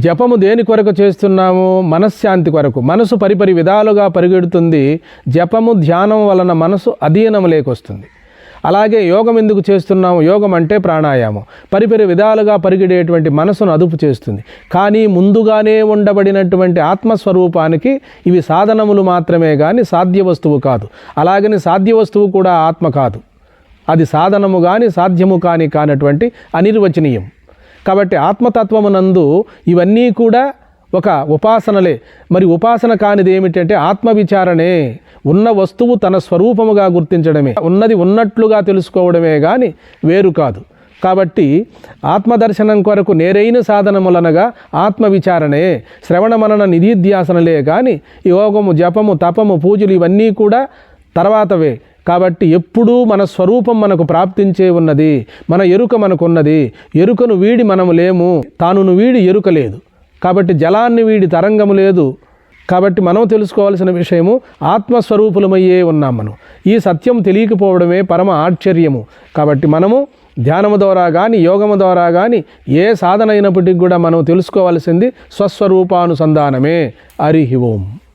జపము దేని కొరకు చేస్తున్నాము? మనశ్శాంతి కొరకు. మనసు పరిపరి విధాలుగా పరిగెడుతుంది. జపము ధ్యానం వలన మనసు అధీనం లేకొస్తుంది. అలాగే యోగం ఎందుకు చేస్తున్నాము? యోగం అంటే ప్రాణాయామం. పరిపరి విధాలుగా పరిగెడేటువంటి మనసును అదుపు చేస్తుంది. కానీ ముందుగానే ఉండబడినటువంటి ఆత్మస్వరూపానికి ఇవి సాధనములు మాత్రమే కానీ సాధ్య వస్తువు కాదు. అలాగని సాధ్య వస్తువు కూడా ఆత్మ కాదు. అది సాధనము కానీ సాధ్యము కాని కానటువంటి అనిర్వచనీయం. కాబట్టి ఆత్మతత్వమునందు ఇవన్నీ కూడా ఒక ఉపాసనలే. మరి ఉపాసన కానిది ఏమిటంటే ఆత్మవిచారణే. ఉన్న వస్తువు తన స్వరూపముగా గుర్తించడమే. ఉన్నది ఉన్నట్లుగా తెలుసుకోవడమే కానీ వేరు కాదు. కాబట్టి ఆత్మదర్శనం కొరకు నేరైన సాధనములనగా ఆత్మవిచారణే. శ్రవణ మనన నిధిధ్యాసనలే కానీ యోగము జపము తపము పూజలు ఇవన్నీ కూడా తర్వాతవే. కాబట్టి ఎప్పుడూ మన స్వరూపం మనకు ప్రాప్తించే ఉన్నది మన ఎరుక మనకున్నది. ఎరుకను వీడి మనము లేము తానును వీడి ఎరుక లేదు. కాబట్టి జలాన్ని వీడి తరంగము లేదు. కాబట్టి మనం తెలుసుకోవాల్సిన విషయము ఆత్మస్వరూపులమయ్యే ఉన్నాం మనం. ఈ సత్యం తెలియకపోవడమే పరమ ఆశ్చర్యము. కాబట్టి మనము ధ్యానము ద్వారా కానీ యోగము ద్వారా కానీ ఏ సాధన అయినప్పటికీ కూడా మనం తెలుసుకోవాల్సింది స్వస్వరూపానుసంధానమే. హరి ఓం.